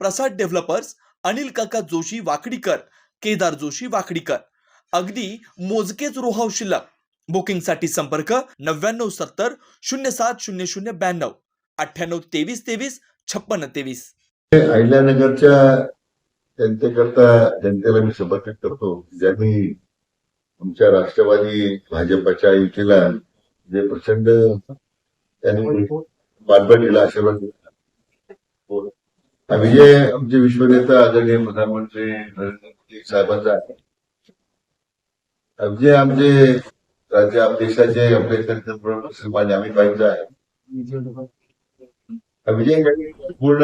प्रसाद developers Anil काका जोशी वाकडीकर केदार जोशी वाकडीकर. अगदी मोजकेच रोहाव शिल्लक. बुकिंगसाठी संपर्क नव्याण्णव सत्तर शून्य सात शून्य शून्य ब्याण्णव. अठ्ठ्याण्णव तेवीस तेवीस छप्पन्न तेवीस. अहिल्यानगरच्या जनतेकरता जनतेला मी समर्पित करतो. ज्यांनी आमच्या राष्ट्रवादी भाजपच्या युतीला जे प्रचंड त्यांनी पाठबळ दिला आशीर्वाद दिला. विजय आमचे विश्वनेता आदरणीय प्रधानमंत्री नरेंद्र मोदी साहेबांचा आहे. विजय आमचे राज्य देशाचे आपले चरित्रप्रमुख श्रीमान अमित आहे. विजय पूर्ण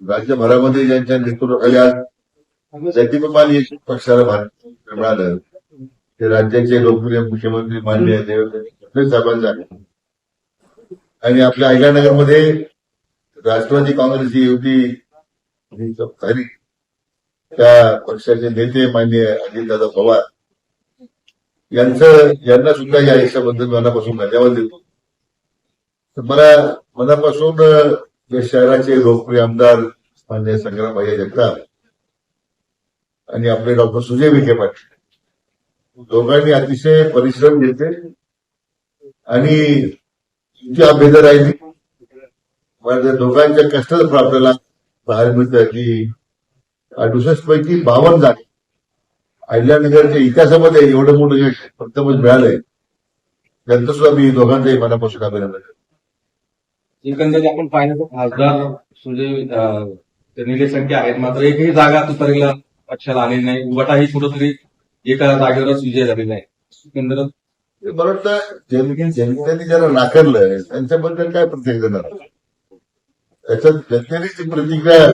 राज्यभरामध्ये ज्यांच्या नेतृत्वाखाली आज जगदीपमानी पक्षाला भारत मिळालं. ते राज्याचे लोकप्रिय मुख्यमंत्री माननीय देवेंद्र फडणवीस साहेबांचा आहे. आणि आपल्या अहिल्यानगरमध्ये राष्ट्रवादी काँग्रेसची युती झाली त्या पक्षाचे नेते माननीय अजितदादा पवार यांचं यांना सुद्धा या यशाबद्दल मनापासून धन्यवाद देतो. तर मला मनापासून या शहराचे लोकप्रिय आमदार मान्य संग्रामभाई जगताप आणि आपले डॉक्टर सुजय विखे पाटील दोघांनी अतिशय परिश्रम घेतले आणि जी अभेद राहिली त्या दोघांच्या कष्टाचं आपल्याला पाहायला मिळतं की अडुसष्ट पैकी बावन्न जागे अहिल्यानगरच्या इतिहासामध्ये एवढं मोठं यश प्रथमच मिळालंय त्यांचं सुद्धा मी दोघांचंही मनापासून अभिनंदन. एकंदरीत आपण पाहिलं तर खासदार सुजय निलेश संख्या आहेत मात्र एकही जागा तुतारीला पक्षाला आलेली नाही. उभटाही कुठंतरी एका जागेवरच विजय झालेला आहे. एकंदरीत मला वाटतं जन- जनतेने ज्याला नाकारलं त्यांच्याबद्दल काय प्रतिक्रिया देणार? त्याच्यात जनतेनेच ती प्रतिक्रिया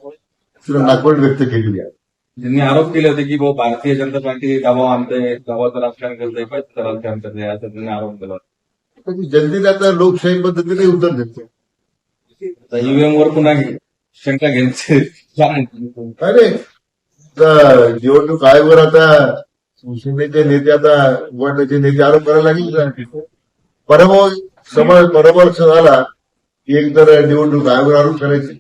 तिला नाकवड व्यक्त केलेली आहे. त्यांनी आरोप केले होते की भाऊ भारतीय जनता पार्टी दबाव आणते दबावाचं राजकारण करते राजकारण करते असं त्यांनी आरोप केला होता. जनतेने आता लोकशाही पद्धतीने उत्तर देते ईव्हीएम वर पुन्हा शंका घ्यायचे आता निवडणूक आयोगावर आता शिवसेनेचे नेते आता उभारण्याचे नेते आरोप करायला लागले. पराभव समाज पराभव झाला एक तर निवडणूक आयोगावर आरोप करायचे.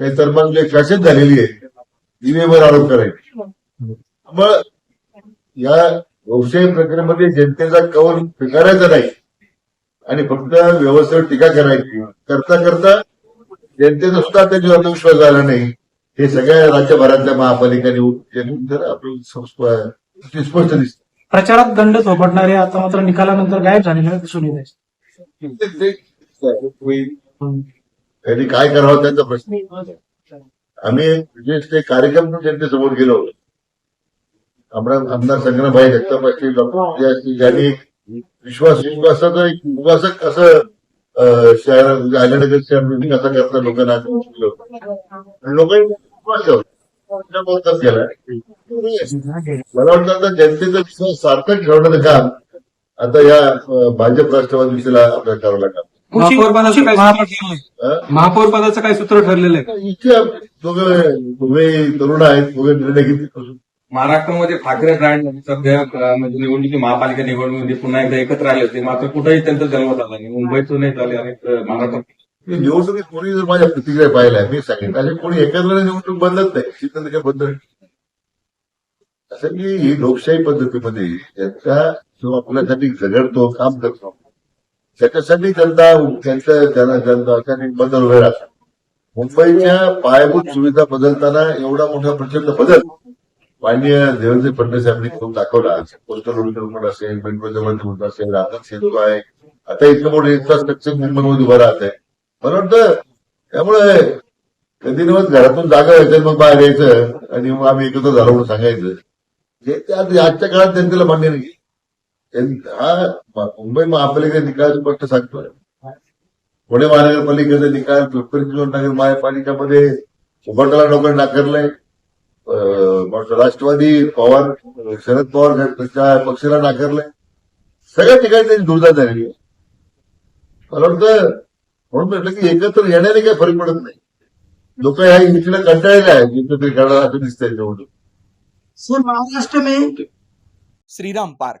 काही तर मग फॅशन झालेली आहे. ईव्हीएमवर आरोप करायचे. मग या लोकशाही प्रक्रियेमध्ये जनतेचा कौल स्वीकारायचा नाही. आणि फक्त व्यवस्थेवर टीका करायची. करता करता जनतेचा सुद्धा त्याच्यावर आत्मविश्वास झाला नाही. हे सगळ्या राज्यभरातल्या महापालिकांनी आपलं स्पष्ट दिसत. प्रचारात दंड थोपटणारे आता मात्र निकालानंतर गायब झालेले दिसून येत त्यांनी काय करावं त्यांचा प्रश्न. आम्ही विशेष ते कार्यक्रम पण जनतेसमोर गेलो होतो. आमदार आमदार संग्रामभाई जगताप असतील डॉक्टर असतील ज्यांनी एक विश्वास विश्वासाचं एक उपासक असं अं, शहर आल्यानगरच्या मिटिंग असं करता लोकांना लोकांनी विश्वास केलं. मला वाटतं आता जनतेचा विश्वास सार्थक ठेवण्याचं काम. आता या भाजप राष्ट्रवादी युतीला आपल्याला करावं लागणार. महापौर पदाचं काय? महापौर पदाचं काय सूत्र ठरलेलं आहे. इथे दोघं दोघे तरुण आहेत दोघे निर्णय घेतील महाराष्ट्रामध्ये ठाकरे ब्रँड सध्या म्हणजे निवडणुकी महापालिका निवडणुकीमध्ये पुन्हा एकदा एकत्र आले होते. मात्र कुठेही त्यांचा जन्म झाला नाही. मुंबईतून नाही झाले आणि महाराष्ट्रात. मी निवडणुकीत कोणी जर माझ्या प्रतिक्रिया पाहिल्या मी सांगेन. असे कोणी एकत्र निवडणूक बंदच नाही. तिथं काय बंद नाही. असं की ही लोकशाही पद्धतीमध्ये ज्यांचा जो आपल्यासाठी झगडतो काम करतो त्याच्यासाठी त्यांचा त्यांचा त्यांनी बदल वेळ मुंबईच्या पायाभूत सुविधा बदलताना एवढा मोठा प्रचंड बदल माननीय देवेंद्र फडणवीस यांनी करून दाखवला. कोस्टल रोड असेल मेट्रो जवळ असेल आता सेतू आहे. आता इतकं मोठं इन्फ्रास्ट्रक्चर मुंबईमध्ये उभं राहत आहे मला वाटतं त्यामुळे कधी दिवस घरातून जागा व्हायचं मग बाहेर यायचं आणि मग आम्ही एकत्र झालो म्हणून सांगायचं. हे आजच्या काळात जनतेला मान्य नाही हा मुंबई महापालिकेचा निकाल स्पष्ट सांगतोय पुणे महानगरपालिकेचा निकाल पिंपरी चिंचवड नगरपालिकामध्ये उभाटाला लोकांनी नाकारलंय राष्ट्रवादी पवार शरद पवार गटाच्या पक्षाला नाकारलंय सगळ्या ठिकाणी त्यांची दुर्दा झालेली आहे मला वाटतं म्हणून म्हटलं की एकत्र येण्याने काही फरक पडत नाही लोक ह्या युतीला कंटाळलेले आहेत एकत्र करणार असं दिसतंय निवडणूक सर महाराष्ट्र में श्रीराम पार्क